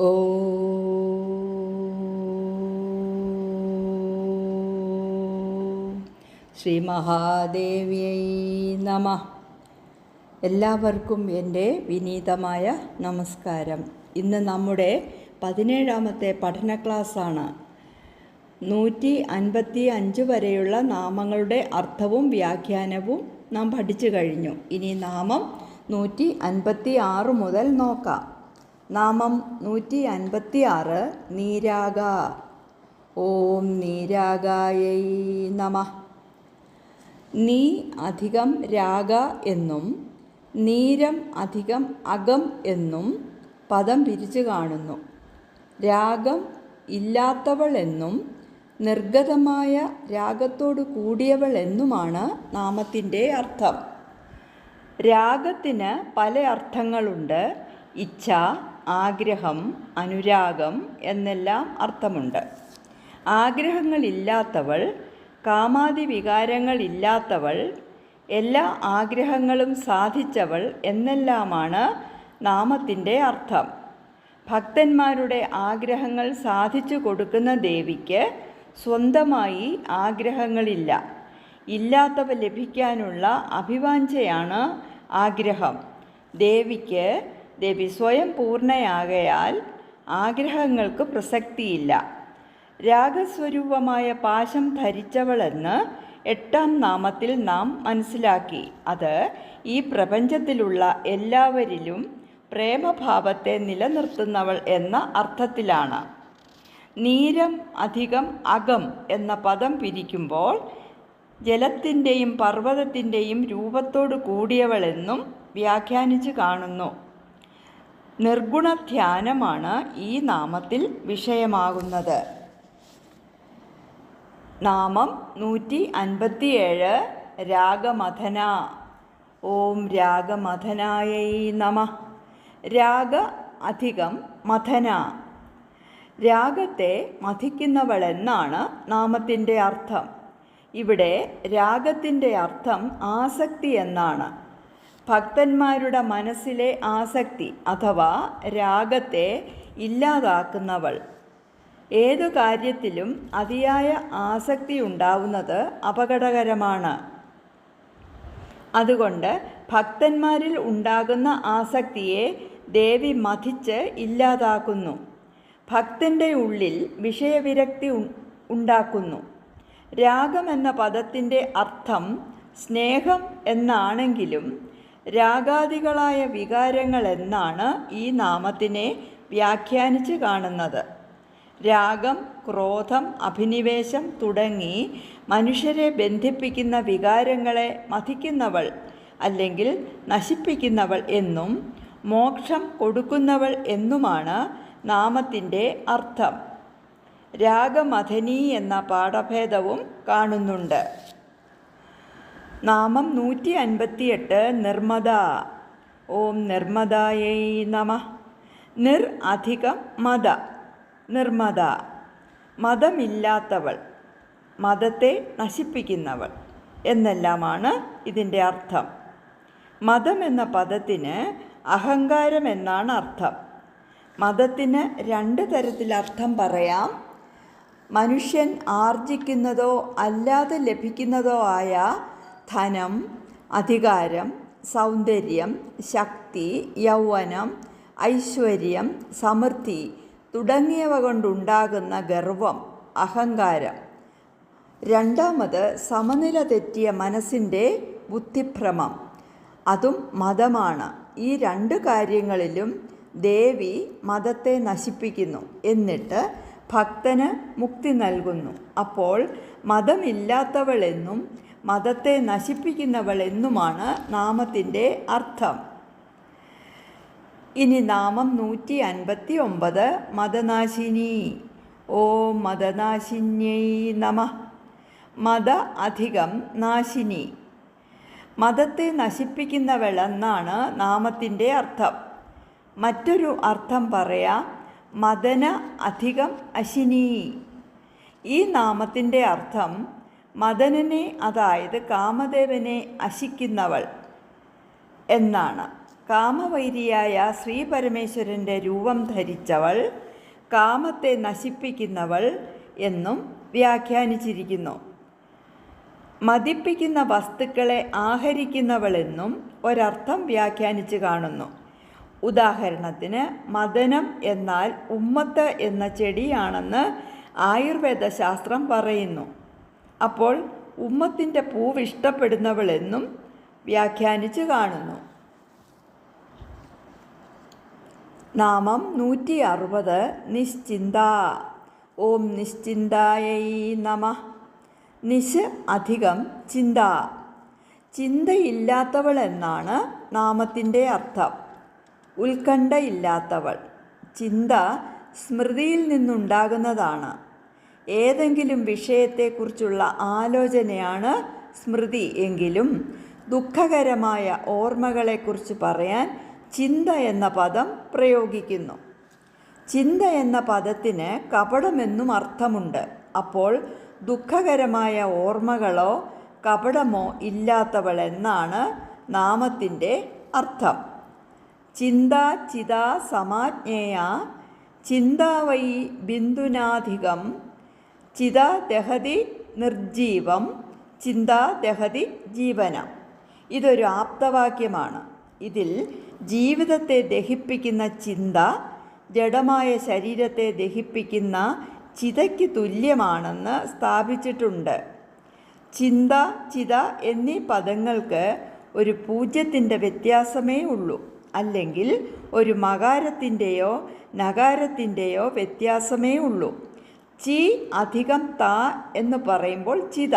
ഓ ശ്രീ മഹാദേവിയൈ നമ. എല്ലാവർക്കും എന്റെ വിനീതമായ നമസ്കാരം. ഇന്ന് നമ്മുടെ പതിനേഴാമത്തെ പഠന ക്ലാസ്സാണ്. നൂറ്റി അൻപത്തി അഞ്ച് വരെയുള്ള നാമങ്ങളുടെ അർത്ഥവും വ്യാഖ്യാനവും നാം പഠിച്ചു കഴിഞ്ഞു. ഇനി നാമം നൂറ്റി അൻപത്തി ആറ് മുതൽ നോക്കാം. നാമം നൂറ്റി അൻപത്തി ആറ് നീരാഗ. ഓം നീരാഗായൈ നമ. നീ അധികം രാഗ എന്നും നീരം അധികം അകം എന്നും പദം പിരിച്ചു കാണുന്നു. രാഗം ഇല്ലാത്തവൾ എന്നും നിർഗതമായ രാഗത്തോട് കൂടിയവൾ എന്നുമാണ് നാമത്തിന്റെ അർത്ഥം. രാഗത്തിന് പല അർത്ഥങ്ങളുണ്ട്. ഇച്ഛ ആഗ്രഹം അനുരാഗം എന്നെല്ലാം അർത്ഥമുണ്ട്. ആഗ്രഹങ്ങളില്ലാത്തവൾ കാമാതി വികാരങ്ങളില്ലാത്തവൾ എല്ലാ ആഗ്രഹങ്ങളും സാധിച്ചവൾ എന്നെല്ലാമാണ് നാമത്തിന്റെ അർത്ഥം. ഭക്തന്മാരുടെ ആഗ്രഹങ്ങൾ സാധിച്ചു കൊടുക്കുന്ന ദേവിക്ക് സ്വന്തമായി ആഗ്രഹങ്ങളില്ല. ഇല്ലാത്തവ ലഭിക്കാനുള്ള അഭിവാഞ്ചയാണ് ആഗ്രഹം. ദേവിക്ക് ദേവി സ്വയം പൂർണയാകയാൽ ആഗ്രഹങ്ങൾക്ക് പ്രസക്തിയില്ല. രാഗസ്വരൂപമായ പാശം ധരിച്ചവളെന്ന് എട്ടാം നാമത്തിൽ നാം മനസ്സിലാക്കി. അത് ഈ പ്രപഞ്ചത്തിലുള്ള എല്ലാവരിലും പ്രേമഭാവത്തെ നിലനിർത്തുന്നവൾ എന്ന അർത്ഥത്തിലാണ്. നീരം അധികം അകം എന്ന പദം പിരിക്കുമ്പോൾ ജലത്തിന്റെയും പർവതത്തിന്റെയും രൂപത്തോട് കൂടിയവളെന്നും വ്യാഖ്യാനിച്ചു കാണുന്നു. നിർഗുണധ്യാനമാണ് ഈ നാമത്തിൽ വിഷയമാകുന്നത്. നാമം നൂറ്റി അൻപത്തിയേഴ് രാഗമഥന. ഓം രാഗമഥനായൈ നമ. രാഗ അധികം മഥന. രാഗത്തെ മഥിക്കുന്നവളെന്നാണ് നാമത്തിന്റെ അർത്ഥം. ഇവിടെ രാഗത്തിന്റെ അർത്ഥം ആസക്തി എന്നാണ്. ഭക്തന്മാരുടെ മനസ്സിലെ ആസക്തി അഥവാ രാഗത്തെ ഇല്ലാതാക്കുന്നവൾ. ഏതു കാര്യത്തിലും അതിയായ ആസക്തി ഉണ്ടാവുന്നത് അപകടകരമാണ്. അതുകൊണ്ട് ഭക്തന്മാരിൽ ഉണ്ടാകുന്ന ആസക്തിയെ ദേവി മതിച്ച് ഇല്ലാതാക്കുന്നു. ഭക്തന്റെ ഉള്ളിൽ വിഷയവിരക്തി ഉണ്ടാക്കുന്നു. രാഗം എന്ന പദത്തിന്റെ അർത്ഥം സ്നേഹം എന്നാണെങ്കിലും രാഗാദികളായ വികാരങ്ങൾ എന്നാണ് ഈ നാമത്തിനെ വ്യാഖ്യാനിച്ച് കാണുന്നത്. രാഗം ക്രോധം അഭിനിവേശം തുടങ്ങി മനുഷ്യരെ ബന്ധിപ്പിക്കുന്ന വികാരങ്ങളെ മതിക്കുന്നവൾ അല്ലെങ്കിൽ നശിപ്പിക്കുന്നവൾ എന്നും മോക്ഷം കൊടുക്കുന്നവൾ എന്നുമാണ് നാമത്തിന്റെ അർത്ഥം. രാഗമഥനി എന്ന പാഠഭേദവും കാണുന്നുണ്ട്. നാമം നൂറ്റി അൻപത്തിയെട്ട് നിർമ്മദ. ഓം നിർമ്മദായൈ നമ. നിർ അധികം മത നിർമ്മദ. മതമില്ലാത്തവൾ മതത്തെ നശിപ്പിക്കുന്നവൾ എന്നെല്ലാമാണ് ഇതിന്റെ അർത്ഥം. മതം എന്ന പദത്തിന് അഹങ്കാരം എന്നാണ് അർത്ഥം. മതത്തിന് രണ്ട് തരത്തിൽ അർത്ഥം പറയാം. മനുഷ്യൻ ആർജിക്കുന്നതോ അല്ലാതെ ലഭിക്കുന്നതോ ആയ ധനം അധികാരം സൗന്ദര്യം ശക്തി യൗവനം ഐശ്വര്യം സമൃദ്ധി തുടങ്ങിയവ കൊണ്ടുണ്ടാകുന്ന ഗർവം അഹങ്കാരം. രണ്ടാമത് സമനില തെറ്റിയ മനസ്സിന്റെ ബുദ്ധിഭ്രമം. അതും മതമാണ്. ഈ രണ്ട് കാര്യങ്ങളിലും ദേവി മതത്തെ നശിപ്പിക്കുന്നു എന്നിട്ട് ഭക്തന് മുക്തി നൽകുന്നു. അപ്പോൾ മതമില്ലാത്തവളെന്നും മതത്തെ നശിപ്പിക്കുന്നവൾ എന്നുമാണ് നാമത്തിന്റെ അർത്ഥം. ഇനി നാമം നൂറ്റി അൻപത്തി ഒമ്പത് മതനാശിനി. ഓം മതനാശിന്യൈ നമ. മത അധികം നാശിനി. മതത്തെ നശിപ്പിക്കുന്നവളെന്നാണ് നാമത്തിന്റെ അർത്ഥം. മറ്റൊരു അർത്ഥം പറയാം. മദന അധികം അശിനി. ഈ നാമത്തിന്റെ അർത്ഥം മദനനെ അതായത് കാമദേവനെ അശിക്കുന്നവൾ എന്നാണ്. കാമവൈരിയായ ശ്രീപരമേശ്വരന്റെ രൂപം ധരിച്ചവൾ കാമത്തെ നശിപ്പിക്കുന്നവൾ എന്നും വ്യാഖ്യാനിച്ചിരിക്കുന്നു. മതിപ്പിക്കുന്ന വസ്തുക്കളെ ആഹരിക്കുന്നവളെന്നും ഒരർത്ഥം വ്യാഖ്യാനിച്ച് കാണുന്നു. ഉദാഹരണത്തിന് മദനം എന്നാൽ ഉമ്മത്ത് എന്ന ചെടിയാണെന്ന് ആയുർവേദ ശാസ്ത്രം പറയുന്നു. അപ്പോൾ ഉമ്മത്തിന്റെ പൂവ് ഇഷ്ടപ്പെടുന്നവളെന്നും വ്യാഖ്യാനിച്ച് കാണുന്നു. നാമം നൂറ്റി അറുപത് നിശ്ചിന്ത. ഓം നിശ്ചിന്തായൈ നമ. നിശ് അധികം ചിന്ത. ചിന്തയില്ലാത്തവൾ എന്നാണ് നാമത്തിന്റെ അർത്ഥം. ഉത്കണ്ഠയില്ലാത്തവൾ. ചിന്ത സ്മൃതിയിൽ നിന്നുണ്ടാകുന്നതാണ്. ഏതെങ്കിലും വിഷയത്തെക്കുറിച്ചുള്ള ആലോചനയാണ് സ്മൃതി എങ്കിലും. ദുഃഖകരമായ ഓർമ്മകളെക്കുറിച്ച് പറയാൻ ചിന്ത എന്ന പദം പ്രയോഗിക്കുന്നു. ചിന്ത എന്ന പദത്തിന് കപടമെന്നും അർത്ഥമുണ്ട്. അപ്പോൾ ദുഃഖകരമായ ഓർമ്മകളോ കപടമോ ഇല്ലാത്തവൾ എന്നാണ് നാമത്തിന്റെ അർത്ഥം. ചിന്ത ചിത സമാജ്ഞേയ ചിന്താവൈ ബിന്ദുനാധികം ചിത ദഹതി നിർജീവം ചിന്ത ദഹതി ജീവനം. ഇതൊരു ആപ്തവാക്യമാണ്. ഇതിൽ ജീവിതത്തെ ദഹിപ്പിക്കുന്ന ചിന്ത ജഡമായ ശരീരത്തെ ദഹിപ്പിക്കുന്ന ചിതയ്ക്ക് തുല്യമാണെന്ന് സ്ഥാപിച്ചിട്ടുണ്ട്. ചിന്ത ചിത എന്നീ പദങ്ങൾക്ക് ഒരു പൂജ്യത്തിന്റെ വ്യത്യാസമേ ഉള്ളൂ. അല്ലെങ്കിൽ ഒരു മകാരത്തിന്റെയോ നകാരത്തിന്റെയോ വ്യത്യാസമേ ഉള്ളൂ. ചി അധികം ത എന്ന് പറയുമ്പോൾ ചിത.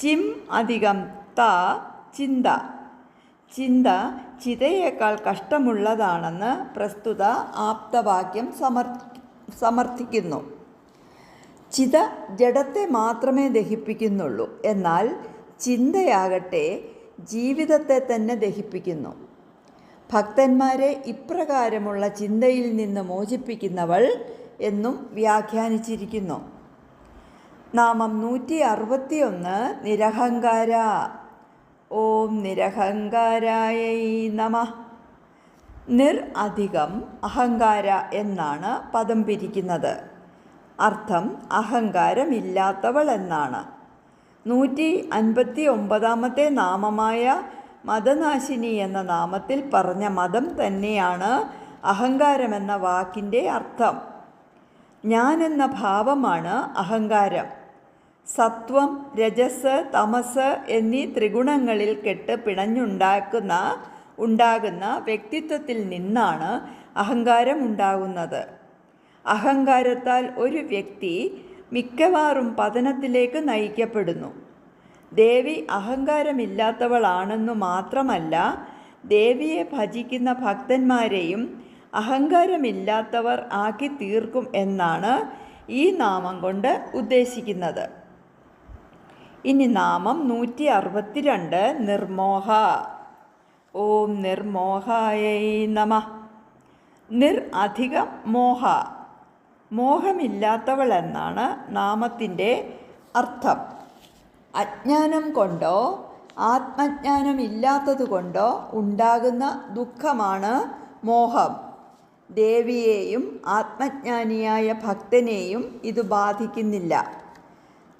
ചിം അധികം ത ചിന്ത. ചിന്ത ചിതയേക്കാൾ കഷ്ടമുള്ളതാണെന്ന് പ്രസ്തുത ആപ്തവാക്യം സമർ സമർത്ഥിക്കുന്നു. ചിത ജഡത്തെ മാത്രമേ ദഹിപ്പിക്കുന്നുള്ളൂ. എന്നാൽ ചിന്തയാകട്ടെ ജീവിതത്തെ തന്നെ ദഹിപ്പിക്കുന്നു. ഭക്തന്മാരെ ഇപ്രകാരമുള്ള ചിന്തയിൽ നിന്ന് മോചിപ്പിക്കുന്നവൾ എന്നും വ്യാഖ്യാനിച്ചിരിക്കുന്നു. നാമം നൂറ്റി അറുപത്തിയൊന്ന് നിരഹങ്കാര. ഓം നിരഹങ്കാരായ നമ. നിർ അധികം അഹങ്കാര എന്നാണ് പദം പിരിക്കുന്നത്. അർത്ഥം അഹങ്കാരമില്ലാത്തവൾ എന്നാണ് നൂറ്റി അൻപത്തി ഒമ്പതാമത്തെ നാമമായ മതനാശിനി എന്ന നാമത്തിൽ പറഞ്ഞ മതം തന്നെയാണ് അഹങ്കാരമെന്ന വാക്കിന്റെ അർത്ഥം. ഞാൻ എന്ന ഭാവമാണ് അഹങ്കാരം. സത്വം രജസ് തമസ് എന്നീ ത്രിഗുണങ്ങളിൽ കെട്ട് പിണഞ്ഞുണ്ടാക്കുന്ന ഉണ്ടാകുന്ന വ്യക്തിത്വത്തിൽ നിന്നാണ് അഹങ്കാരം ഉണ്ടാകുന്നത്. അഹങ്കാരത്താൽ ഒരു വ്യക്തി മിക്കവാറും പതനത്തിലേക്ക് നയിക്കപ്പെടുന്നു. ദേവി അഹങ്കാരമില്ലാത്തവളാണെന്നു മാത്രമല്ല ദേവിയെ ഭജിക്കുന്ന ഭക്തന്മാരെയും അഹങ്കാരമില്ലാത്തവർ ആക്കി തീർക്കും എന്നാണ് ഈ നാമം കൊണ്ട് ഉദ്ദേശിക്കുന്നത്. ഇനി നാമം നൂറ്റി അറുപത്തിരണ്ട് നിർമോഹ. ഓം നിർമോഹായൈ നമ. നിർ അധികം മോഹ. മോഹമില്ലാത്തവൾ എന്നാണ് നാമത്തിന്റെ അർത്ഥം. അജ്ഞാനം കൊണ്ടോ ആത്മജ്ഞാനം ഇല്ലാത്തതുകൊണ്ടോ ഉണ്ടാകുന്ന ദുഃഖമാണ് മോഹം. ദേവിയെയും ആത്മജ്ഞാനിയായ ഭക്തനെയും ഇത് ബാധിക്കുന്നില്ല.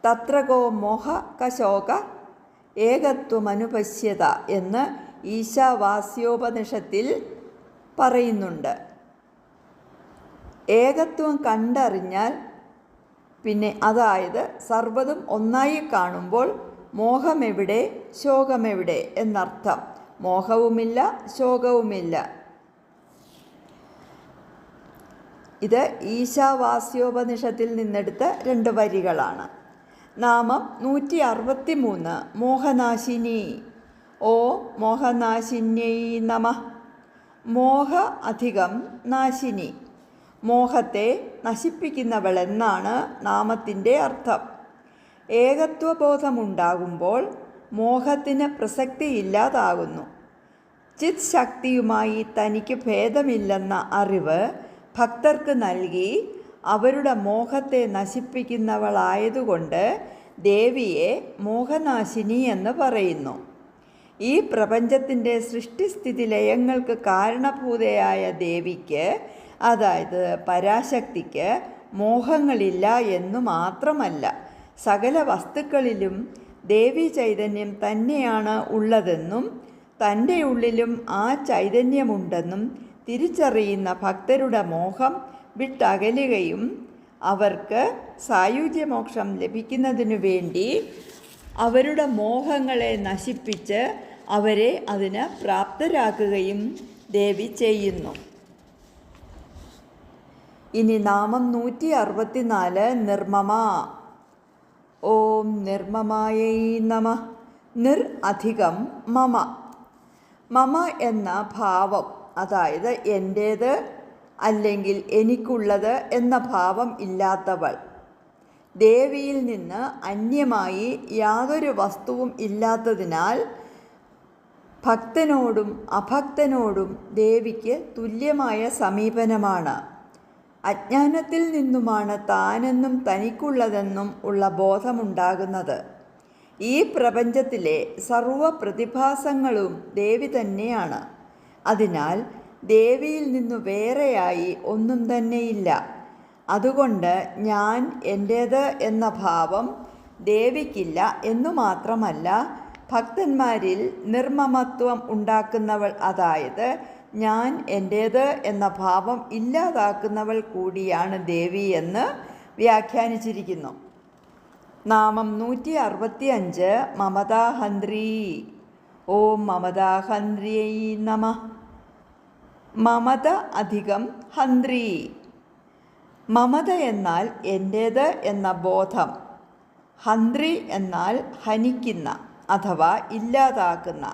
തത്രകോ മോഹ കശോക ഏകത്വമനുപശ്യത എന്ന് ഈശാവാസ്യോപനിഷത്തിൽ പറയുന്നുണ്ട്. ഏകത്വം കണ്ടറിഞ്ഞാൽ പിന്നെ അതായത് സർവതും ഒന്നായി കാണുമ്പോൾ മോഹമെവിടെ ശോകമെവിടെ എന്നർത്ഥം. മോഹവുമില്ല ശോകവുമില്ല. ഇത് ഈശാവാസ്യോപനിഷത്തിൽ നിന്നെടുത്ത രണ്ട് വരികളാണ്. നാമം നൂറ്റി അറുപത്തി മൂന്ന് മോഹനാശിനി. ഓ മോഹനാശിന്യൈ നമ. മോഹ അധികം നാശിനി. മോഹത്തെ നശിപ്പിക്കുന്നവളെന്നാണ് നാമത്തിന്റെ അർത്ഥം. ഏകത്വബോധമുണ്ടാകുമ്പോൾ മോഹത്തിന് പ്രസക്തിയില്ലാതാകുന്നു. ചിത് ശക്തിയുമായി തനിക്ക് ഭേദമില്ലെന്ന അറിവ് ഭക്തർക്ക് നൽകി അവരുടെ മോഹത്തെ നശിപ്പിക്കുന്നവളായതുകൊണ്ട് ദേവിയെ മോഹനാശിനി എന്ന് പറയുന്നു. ഈ പ്രപഞ്ചത്തിന്റെ സൃഷ്ടിസ്ഥിതി ലയങ്ങൾക്ക് കാരണഭൂതയായ ദേവിക്ക് അതായത് പരാശക്തിക്ക് മോഹങ്ങളില്ല എന്നു മാത്രമല്ല സകല വസ്തുക്കളിലും ദേവി ചൈതന്യം തന്നെയാണ് ഉള്ളതെന്നും തന്റെ ഉള്ളിലും ആ ചൈതന്യമുണ്ടെന്നും തിരിച്ചറിയുന്ന ഭക്തരുടെ മോഹം വിട്ടകലുകയും അവർക്ക് സായുജ്യമോക്ഷം ലഭിക്കുന്നതിനു വേണ്ടി അവരുടെ മോഹങ്ങളെ നശിപ്പിച്ച് അവരെ അതിന് പ്രാപ്തരാക്കുകയും ദേവി ചെയ്യുന്നു. ഇനി നാമം നൂറ്റി അറുപത്തിനാല് നിർമ്മമ. ഓം നിർമ്മമായൈ നമ. നിർ അധികം മമ. മമ എന്ന ഭാവം അതായത് എന്റേത് അല്ലെങ്കിൽ എനിക്കുള്ളത് എന്ന ഭാവം ഇല്ലാത്തവൾ. ദേവിയിൽ നിന്ന് അന്യമായി യാതൊരു വസ്തുവും ഇല്ലാത്തതിനാൽ ഭക്തനോടും അഭക്തനോടും ദേവിക്ക് തുല്യമായ സമീപനമാണ്. അജ്ഞാനത്തിൽ നിന്നുമാണ് താനെന്നും തനിക്കുള്ളതെന്നും ഉള്ള ബോധമുണ്ടാകുന്നത്. ഈ പ്രപഞ്ചത്തിലെ സർവ പ്രതിഭാസങ്ങളും ദേവി തന്നെയാണ്. അതിനാൽ ദേവിയിൽ നിന്നു വേറെയായി ഒന്നും തന്നെയില്ല. അതുകൊണ്ട് ഞാൻ എന്റേത് എന്ന ഭാവം ദേവിക്കില്ല എന്നു മാത്രമല്ല ഭക്തന്മാരിൽ നിർമ്മമത്വം ഉണ്ടാക്കുന്നവൾ അതായത് ഞാൻ എന്റേത് എന്ന ഭാവം ഇല്ലാതാക്കുന്നവൾ കൂടിയാണ് ദേവി എന്ന് വ്യാഖ്യാനിച്ചിരിക്കുന്നു. നാമം നൂറ്റി അറുപത്തി അഞ്ച് മമതാഹന്ത്രി. ഓം മമതാഹന്ത്രിയൈ നമ. മമത അധികം ഹന്ത്രി. മമത എന്നാൽ എന്റേത് എന്ന ബോധം. ഹന്ത്രി എന്നാൽ ഹനിക്കുന്ന അഥവാ ഇല്ലാതാക്കുന്ന.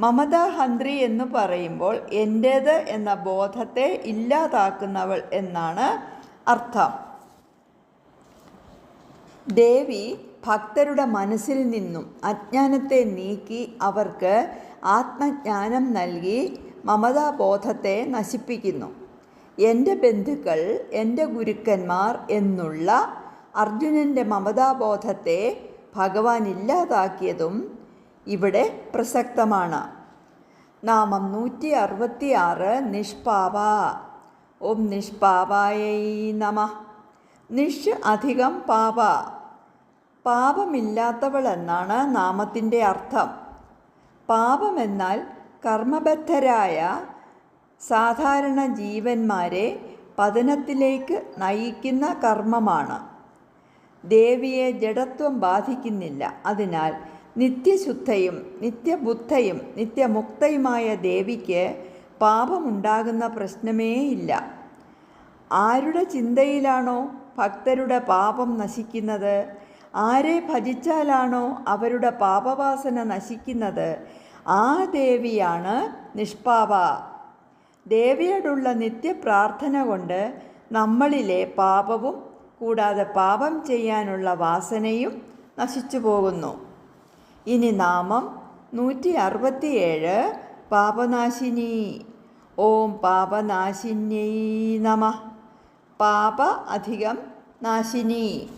മമത ഹന്ത്രി എന്ന് പറയുമ്പോൾ എന്റേത് എന്ന ബോധത്തെ ഇല്ലാതാക്കുന്നവൾ എന്നാണ് അർത്ഥം. ദേവി ഭക്തരുടെ മനസ്സിൽ നിന്നും അജ്ഞാനത്തെ നീക്കി അവർക്ക് ആത്മജ്ഞാനം നൽകി മമതാബോധത്തെ നശിപ്പിക്കുന്നു. എന്റെ ബന്ധുക്കൾ എന്റെ ഗുരുക്കന്മാർ എന്നുള്ള അർജുനന്റെ മമതാബോധത്തെ ഭഗവാൻ ഇല്ലാതാക്കിയതും ഇവിടെ പ്രസക്തമാണ്. നാമം നൂറ്റി അറുപത്തി ആറ് നിഷ്പാവ. ഓം നിഷ്പാവായൈ നമ. നിഷ് അധികം പാപ പാപമില്ലാത്തവൾ എന്നാണ് നാമത്തിന്റെ അർത്ഥം. പാപമെന്നാൽ കർമ്മബദ്ധരായ സാധാരണ ജീവന്മാരെ പതനത്തിലേക്ക് നയിക്കുന്ന കർമ്മമാണ്. ദേവിയെ ജഡത്വം ബാധിക്കുന്നില്ല. അതിനാൽ നിത്യശുദ്ധയും നിത്യബുദ്ധയും നിത്യമുക്തയുമായ ദേവിക്ക് പാപമുണ്ടാകുന്ന പ്രശ്നമേ ഇല്ല. ആരുടെ ചിന്തയിലാണോ ഭക്തരുടെ പാപം നശിക്കുന്നത്? ആരെ ഭജിച്ചാലാണോ അവരുടെ പാപവാസന നശിക്കുന്നത്? ആ ദേവിയാണ് നിഷ്പാപ. ദേവിയോടുള്ള നിത്യപ്രാർത്ഥന കൊണ്ട് നമ്മളിലെ പാപവും കൂടാതെ പാപം ചെയ്യാനുള്ള വാസനയും നശിച്ചു പോകുന്നു. ഇനി നാമം നൂറ്റി അറുപത്തിയേഴ് പാപനാശിനി. ഓം പാപനാശിന്യൈ നമ. പാപ അധികം നാശിനി.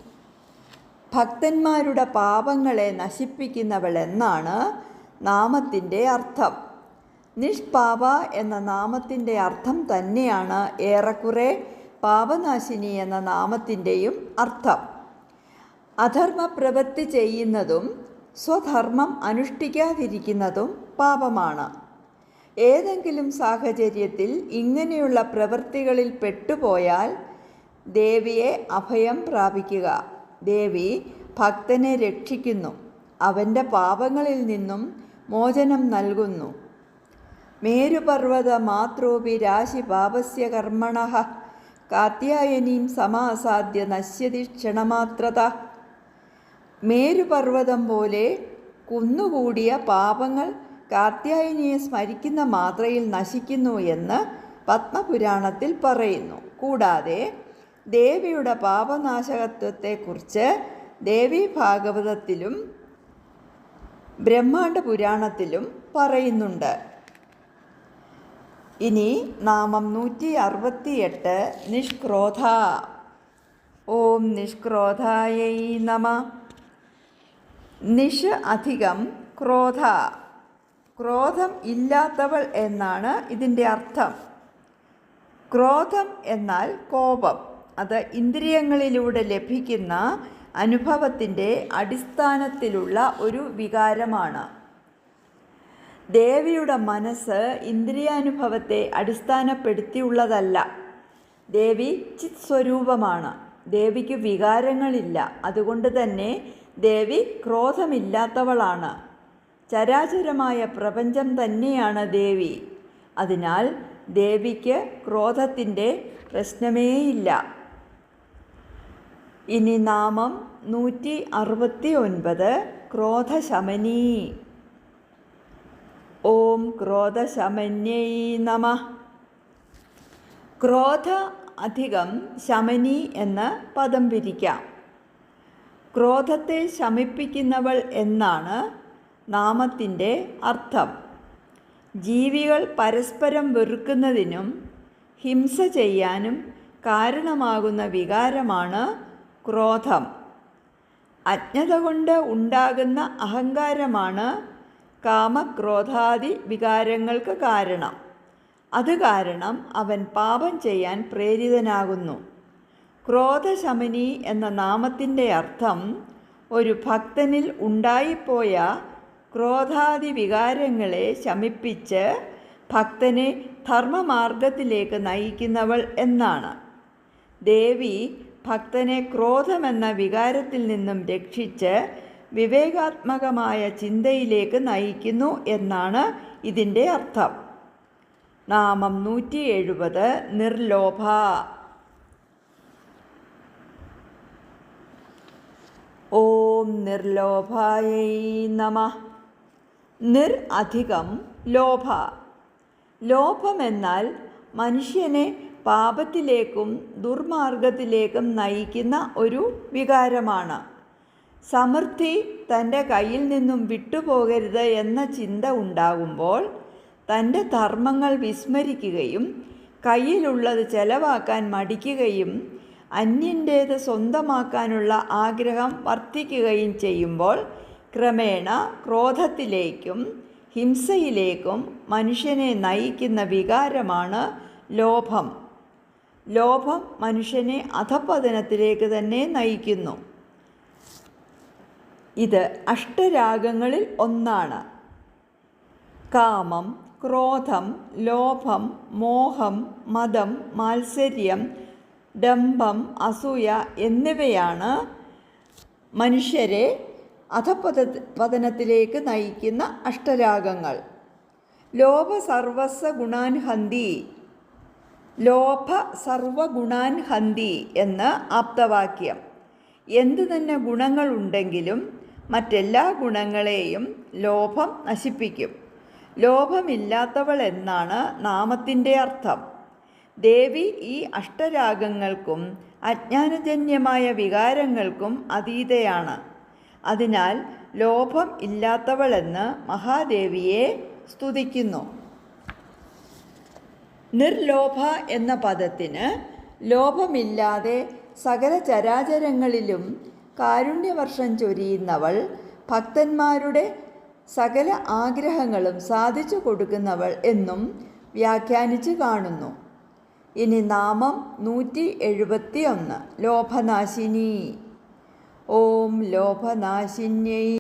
ഭക്തന്മാരുടെ പാപങ്ങളെ നശിപ്പിക്കുന്നവൾ എന്നാണ് നാമത്തിന്റെ അർത്ഥം. നിഷ്പാപ എന്ന നാമത്തിന്റെ അർത്ഥം തന്നെയാണ് ഏറെക്കുറെ പാപനാശിനി എന്ന നാമത്തിന്റെയും അർത്ഥം. അധർമ്മ പ്രവൃത്തി ചെയ്യുന്നതും സ്വധർമ്മം അനുഷ്ഠിക്കാതിരിക്കുന്നതും പാപമാണ്. ഏതെങ്കിലും സാഹചര്യത്തിൽ ഇങ്ങനെയുള്ള പ്രവൃത്തികളിൽ പെട്ടുപോയാൽ ദേവിയെ അഭയം പ്രാപിക്കുക. ദേവി ഭക്തനെ രക്ഷിക്കുന്നു. അവന്റെ പാപങ്ങളിൽ നിന്നും മോചനം നൽകുന്നു. മേരുപർവത മാത്രോപി രാശി പാപസ്യ കർമ്മണ കാത്യായനീം സമാസാദ്യ നശ്യതി ക്ഷണമാത്രത. മേരുപർവതം പോലെ കുന്നുകൂടിയ പാപങ്ങൾ കാത്യായനിയെ സ്മരിക്കുന്ന മാത്രയിൽ നശിക്കുന്നു എന്ന് പത്മപുരാണത്തിൽ പറയുന്നു. കൂടാതെ ദേവിയുടെ പാപനാശകത്വത്തെക്കുറിച്ച് ദേവി ഭാഗവതത്തിലും ബ്രഹ്മാണ്ഡ പുരാണത്തിലും പറയുന്നുണ്ട്. ഇനി നാമം നൂറ്റി അറുപത്തിയെട്ട് നിഷ്ക്രോധ. ഓം നിഷ്ക്രോധായൈ നമ. നിഷ് അധികം ക്രോധ. ക്രോധം ഇല്ലാത്തവൾ എന്നാണ് ഇതിന്റെ അർത്ഥം. ക്രോധം എന്നാൽ കോപം. അത് ഇന്ദ്രിയങ്ങളിലൂടെ ലഭിക്കുന്ന അനുഭവത്തിന്റെ അടിസ്ഥാനത്തിലുള്ള ഒരു വികാരമാണ്. ദേവിയുടെ മനസ്സ് ഇന്ദ്രിയാനുഭവത്തെ അടിസ്ഥാനപ്പെടുത്തിയുള്ളതല്ല. ദേവി ചിത് സ്വരൂപമാണ് ദേവിക്ക് വികാരങ്ങളില്ല. അതുകൊണ്ട് തന്നെ ദേവി ക്രോധമില്ലാത്തവളാണ്. ചരാചരമായ പ്രപഞ്ചം തന്നെയാണ് ദേവി. അതിനാൽ ദേവിക്ക് ക്രോധത്തിന്റെ പ്രശ്നമേയില്ല. ഇനി നാമം നൂറ്റി അറുപത്തി ഒൻപത് ക്രോധശമനീ. ഓം ക്രോധശമന്യൈ നമ. ക്രോധ അധികം ശമനി എന്ന് പദം പിരിക്കാം. ക്രോധത്തെ ശമിപ്പിക്കുന്നവൾ എന്നാണ് നാമത്തിന്റെ അർത്ഥം. ജീവികൾ പരസ്പരം വെറുക്കുന്നതിനും ഹിംസ ചെയ്യാനും കാരണമാകുന്ന വികാരമാണ് ക്രോധം. അജ്ഞത കൊണ്ട് ഉണ്ടാകുന്ന അഹങ്കാരമാണ് കാമക്രോധാദി വികാരങ്ങൾക്ക് കാരണം. അത് കാരണം അവൻ പാപം ചെയ്യാൻ പ്രേരിതനാകുന്നു. ക്രോധശമനി എന്ന നാമത്തിന്റെ അർത്ഥം ഒരു ഭക്തനിൽ ഉണ്ടായിപ്പോയ ക്രോധാദി വികാരങ്ങളെ ശമിപ്പിച്ച് ഭക്തനെ ധർമ്മമാർഗത്തിലേക്ക് നയിക്കുന്നവൾ എന്നാണ്. ദേവി ഭക്തനെ ക്രോധമെന്ന വികാരത്തിൽ നിന്നും രക്ഷിച്ച് വിവേകാത്മകമായ ചിന്തയിലേക്ക് നയിക്കുന്നു എന്നാണ് ഇതിന്റെ അർത്ഥം. നാമം നൂറ്റി എഴുപത് നിർലോഭ. ഓം നിർലോഭായൈ നമ. നിർ അധികം ലോഭ. ലോഭമെന്നാൽ മനുഷ്യനെ പാപത്തിലേക്കും ദുർമാർഗത്തിലേക്കും നയിക്കുന്ന ഒരു വികാരമാണ്. സമൃദ്ധി തന്റെ കയ്യിൽ നിന്നും വിട്ടുപോകരുത് എന്ന ചിന്ത ഉണ്ടാകുമ്പോൾ തന്റെ ധർമ്മങ്ങൾ വിസ്മരിക്കുകയും കയ്യിലുള്ളത് ചെലവാക്കാൻ മടിക്കുകയും അന്യന്റേത് സ്വന്തമാക്കാനുള്ള ആഗ്രഹം വർദ്ധിക്കുകയും ചെയ്യുമ്പോൾ ക്രമേണ ക്രോധത്തിലേക്കും ഹിംസയിലേക്കും മനുഷ്യനെ നയിക്കുന്ന വികാരമാണ് ലോഭം. ലോഭം മനുഷ്യനെ അധപതനത്തിലേക്ക് തന്നെ നയിക്കുന്നു. ഇത് അഷ്ടരാഗങ്ങളിൽ ഒന്നാണ്. കാമം ക്രോധം ലോഭം മോഹം മതം മാത്സര്യം ഡംഭം അസൂയ എന്നിവയാണ് മനുഷ്യരെ അധപത പതനത്തിലേക്ക് നയിക്കുന്ന അഷ്ടരാഗങ്ങൾ. ലോഭ സർവസ്വ ഗുണാൻ ഹന്തി. ലോഭ സർവഗുണാൻ ഹന്തി എന്ന് ആപ്തവാക്യം. എന്തു തന്നെ ഗുണങ്ങളുണ്ടെങ്കിലും മറ്റെല്ലാ ഗുണങ്ങളെയും ലോഭം നശിപ്പിക്കും. ലോഭമില്ലാത്തവൾ എന്നാണ് നാമത്തിന്റെ അർത്ഥം. ദേവി ഈ അഷ്ടരാഗങ്ങൾക്കും അജ്ഞാനജന്യമായ വികാരങ്ങൾക്കും അതീതയാണ്. അതിനാൽ ലോഭം ഇല്ലാത്തവളെന്ന് മഹാദേവിയെ സ്തുതിക്കുന്നു. നിർലോഭ എന്ന പദത്തിന് ലോഭമില്ലാതെ സകല ചരാചരങ്ങളിലും കാരുണ്യവർഷം ചൊരിയുന്നവൾ ഭക്തന്മാരുടെ സകല ആഗ്രഹങ്ങളും സാധിച്ചു കൊടുക്കുന്നവൾ എന്നും വ്യാഖ്യാനിച്ചു കാണുന്നു. ഇനി നാമം നൂറ്റി എഴുപത്തി ഒന്ന് ലോഭനാശിനി. ഓം ലോഭനാശിന്യൈ.